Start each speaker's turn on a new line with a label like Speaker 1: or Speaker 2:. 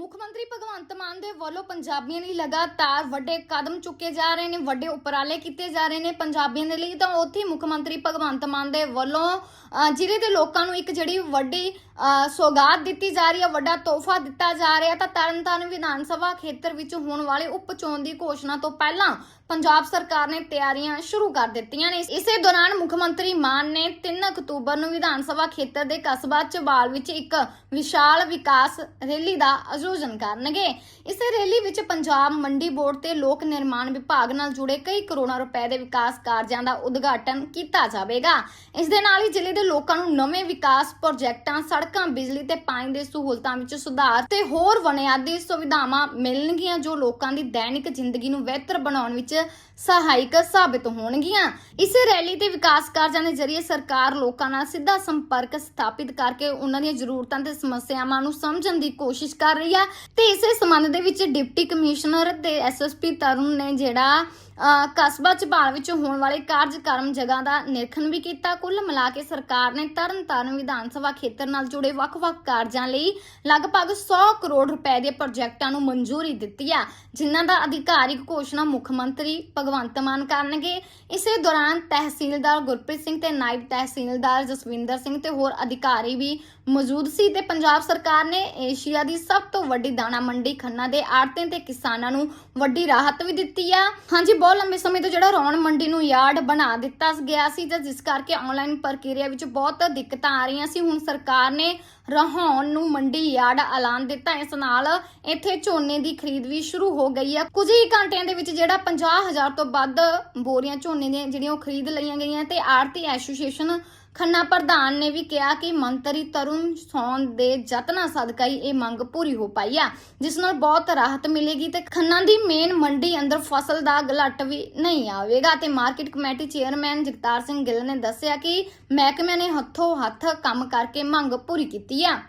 Speaker 1: ਮੁੱਖ ਮੰਤਰੀ ਭਗਵੰਤ ਮਾਨ ਦੇ ਵੱਲੋਂ ਪੰਜਾਬੀਆਂ ਲਈ ਲਗਾਤਾਰ ਵੱਡੇ ਕਦਮ ਚੁੱਕੇ ਜਾ ਰਹੇ ਨੇ, ਵੱਡੇ ਉਪਰਾਲੇ ਕੀਤੇ ਜਾ ਰਹੇ ਨੇ ਪੰਜਾਬੀਆਂ ਦੇ ਲਈ, ਤਾਂ ਉੱਥੇ ਮੁੱਖ ਮੰਤਰੀ ਭਗਵੰਤ ਮਾਨ ਦੇ ਵੱਲੋਂ ਜ਼ਿਲ੍ਹੇ ਦੇ ਲੋਕਾਂ ਨੂੰ ਇੱਕ ਜਿਹੜੀ ਵੱਡੀ ਸੌਗਾਤ ਦਿੱਤੀ ਜਾ ਰਹੀ ਹੈ, ਵੱਡਾ ਤੋਹਫਾ ਦਿੱਤਾ ਜਾ ਰਿਹਾ ਤਾਂ ਤਰਨਤਾਰਨ ਵਿਧਾਨ ਸਭਾ ਖੇਤਰ ਵਿੱਚ ਹੋਣ ਵਾਲੇ ਉਪ ਚੋਣ ਦੀ ਘੋਸ਼ਣਾ ਤੋਂ ਪਹਿਲਾਂ ਪੰਜਾਬ ਸਰਕਾਰ ਨੇ ਤਿਆਰੀਆਂ ਸ਼ੁਰੂ ਕਰ ਦਿੱਤੀਆਂ ਨੇ। ਇਸੇ ਦੌਰਾਨ ਮੁੱਖ ਮੰਤਰੀ ਮਾਨ ਨੇ 3 ਅਕਤੂਬਰ ਨੂੰ ਵਿਧਾਨ ਸਭਾ ਖੇਤਰ ਦੇ ਕਸਬਾ ਚਬਾਲ ਵਿੱਚ ਇੱਕ ਵਿਸ਼ਾਲ ਵਿਕਾਸ ਰੈਲੀ ਦਾ ਆਯੋਜਨ ਕਰਨਗੇ। ਇਸੇ ਰੈਲੀ ਵਿੱਚ ਪੰਜਾਬ ਮੰਡੀ ਬੋਰਡ ਤੇ ਲੋਕ ਨਿਰਮਾਣ ਵਿਭਾਗ ਨਾਲ ਜੁੜੇ ਕਈ ਕਰੋੜਾਂ ਰੁਪਏ ਦੇ ਵਿਕਾਸ ਕਾਰਜਾਂ ਦਾ ਉਦਘਾਟਨ ਕੀਤਾ ਜਾਵੇਗਾ। ਇਸ ਦੇ ਨਾਲ ਹੀ ਜ਼ਿਲ੍ਹੇ ਦੇ ਲੋਕਾਂ ਨੂੰ ਨਵੇਂ ਵਿਕਾਸ ਪ੍ਰੋਜੈਕਟਾਂ, ਸੜਕਾਂ, ਬਿਜਲੀ ਤੇ ਪਾਣੀ ਦੇ ਸਹੂਲਤਾਂ ਵਿੱਚ ਸੁਧਾਰ ਤੇ ਹੋਰ ਬੁਨਿਆਦੀ ਸੁਵਿਧਾਵਾਂ ਮਿਲਣਗੀਆਂ ਜੋ ਲੋਕਾਂ ਦੀ ਦੈਨਿਕ ਜ਼ਿੰਦਗੀ ਨੂੰ ਬਿਹਤਰ ਬਣਾਉਣ ਵਿੱਚ ਸਹਾਇਕ ਸਾਬਿਤ ਹੋਣਗੀਆਂ। ਇਸ ਰੈਲੀ ਤੇ ਵਿਕਾਸ ਕਾਰਜਾਂ ਦੇ ਜ਼ਰੀਏ ਸਰਕਾਰ ਲੋਕਾਂ ਨਾਲ ਸਿੱਧਾ ਸੰਪਰਕ ਸਥਾਪਿਤ ਕਰਕੇ ਉਹਨਾਂ ਦੀਆਂ ਜ਼ਰੂਰਤਾਂ ਤੇ ਸਮੱਸਿਆਵਾਂ ਨੂੰ ਸਮਝਣ ਦੀ ਕੋਸ਼ਿਸ਼ ਕਰ ਰਹੀ ਹੈ ਤੇ ਇਸੇ ਸੰਬੰਧ ਦੇ ਵਿੱਚ ਡਿਪਟੀ ਕਮਿਸ਼ਨਰ ਤੇ ਐਸਐਸਪੀ ਤਰੁਣ ਨੇ ਜਿਹੜਾ ਕਸਬਾ ਝਬਾਲ ਵਿੱਚ ਹੋਣ ਵਾਲੇ ਕਾਰਜਕਰਮ ਜਗ੍ਹਾ ਦਾ ਨਿਰੀਖਣ ਵੀ ਕੀਤਾ। ਕੁੱਲ ਮਿਲਾ ਕੇ ਸਰਕਾਰ ਨੇ ਤਰਨਤਾਰਨ ਵਿਧਾਨ ਸਭਾ ਖੇਤਰ ਨਾਲ ਜੁੜੇ ਵੱਖ-ਵੱਖ ਕਾਰਜਾਂ ਲਈ ਲਗਭਗ 100 ਕਰੋੜ ਰੁਪਏ ਦੇ ਪ੍ਰੋਜੈਕਟਾਂ ਨੂੰ ਮਨਜ਼ੂਰੀ ਦਿੱਤੀ ਆ, ਜਿਨ੍ਹਾਂ ਦਾ ਅਧਿਕਾਰਿਕ ਘੋਸ਼ਣਾ ਮੁੱਖ ਮੰਤਰੀ ਭਗਵੰਤ ਮਾਨ ਕਰਨਗੇ। ਇਸੇ ਦੌਰਾਨ ਤਹਿਸੀਲਦਾਰ ਗੁਰਪ੍ਰੀਤ ਸਿੰਘ ਤੇ ਨਾਇਬ ਤਹਿਸੀਲਦਾਰ ਜਸਵਿੰਦਰ ਸਿੰਘ ਤੇ ਹੋਰ ਅਧਿਕਾਰੀ ਵੀ ਮੌਜੂਦ ਸੀ ਤੇ ਪੰਜਾਬ ਸਰਕਾਰ ਨੇ ਏਸ਼ੀਆ ਦੀ ਸਭ ਤੋਂ ਵੱਡੀ ਦਾਣਾ ਮੰਡੀ ਖੰਨਾ ਦੇ ਆੜਤੀਆਂ ਤੇ ਕਿਸਾਨਾਂ ਨੂੰ ਵੱਡੀ ਰਾਹਤ ਵੀ ਦਿੱਤੀ ਆ। ਹਾਂਜੀ ਬਹੁਤ ਲੰਬੇ ਸਮੇਂ ਤੋਂ ਜਿਹੜਾ ਰੌਣ ਮੰਡੀ ਨੂੰ ਯਾਰਡ ਬਣਾ ਦਿੱਤਾ ਗਿਆ ਸੀ ਤੇ ਜਿਸ ਕਰਕੇ ਆਨਲਾਈਨ ਪ੍ਰਕਿਰਿਆ ਵਿੱਚ ਬਹੁਤ ਦਿੱਕਤਾਂ ਆ ਰਹੀਆਂ ਸੀ। ਹੁਣ ਸਰਕਾਰ ਨੇ ਰਹਾਉਣ ਨੂੰ ਮੰਡੀ ਯਾਰਡ ਐਲਾਨ ਦਿੱਤਾ। ਇਸ ਨਾਲ ਇੱਥੇ ਝੋਨੇ ਦੀ ਖਰੀਦ ਵੀ ਸ਼ੁਰੂ ਹੋ ਗਈ ਹੈ ਕੁਝ ਹੀ ਘੰਟਿਆਂ ਦੇ ਵਿੱਚ ਜਿਹੜਾ 50000 ਤੋਂ ਵੱਧ ਬੋਰੀਆਂ ਝੋਨੇ ਦੀਆਂ ਜਿਹੜੀਆਂ ਉਹ ਖਰੀਦ ਲਈਆਂ ਗਈਆਂ ਤੇ ਆੜਤੀ ਐਸੋਸੀਏਸ਼ਨ ਖੰਨਾ ਪ੍ਰਧਾਨ ਨੇ ਵੀ ਕਿਹਾ ਕਿ ਮੰਤਰੀ ਤਰੁਣ ਸੌਨ ਦੇ ਯਤਨਾਂ ਸਦਕਾ ਹੀ ਇਹ ਮੰਗ ਪੂਰੀ ਹੋ ਪਾਈ ਆ, ਜਿਸ ਨਾਲ ਬਹੁਤ ਰਾਹਤ ਮਿਲੇਗੀ ਤੇ ਖੰਨਾ ਦੀ ਮੇਨ ਮੰਡੀ ਅੰਦਰ ਫਸਲ ਦਾ ਗਲਟ ਵੀ ਨਹੀਂ ਆਵੇਗਾ। ਤੇ market committee chairman Jagtar Singh Gill ਨੇ ਦੱਸਿਆ ਕਿ ਮਹਿਕਮੇ ਨੇ ਹੱਥੋਂ ਹੱਥ ਕੰਮ ਕਰਕੇ ਮੰਗ ਪੂਰੀ ਕੀਤੀ ਆ।